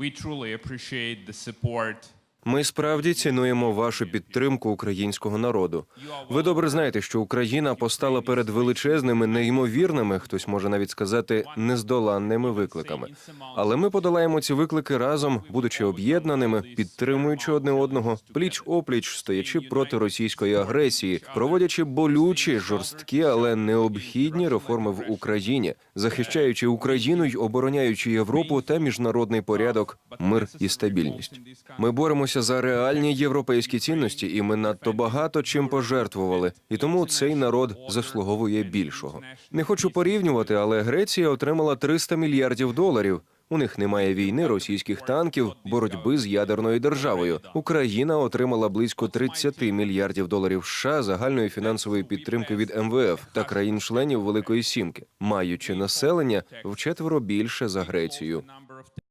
We truly appreciate the support Ми справді цінуємо вашу підтримку українського народу. Ви добре знаєте, що Україна постала перед величезними, неймовірними, хтось може навіть сказати, нездоланними викликами. Але ми подолаємо ці виклики разом, будучи об'єднаними, підтримуючи одне одного, пліч опліч, стоячи проти російської агресії, проводячи болючі, жорсткі, але необхідні реформи в Україні, захищаючи Україну й обороняючи Європу та міжнародний порядок, мир і стабільність. Ми боремося за реальні європейські цінності, і ми надто багато чим пожертвували. І тому цей народ заслуговує більшого. Не хочу порівнювати, але Греція отримала 300 мільярдів доларів. У них немає війни, російських танків, боротьби з ядерною державою. Україна отримала близько 30 мільярдів доларів США загальної фінансової підтримки від МВФ та країн-членів Великої Сімки, маючи населення вчетверо більше за Грецію.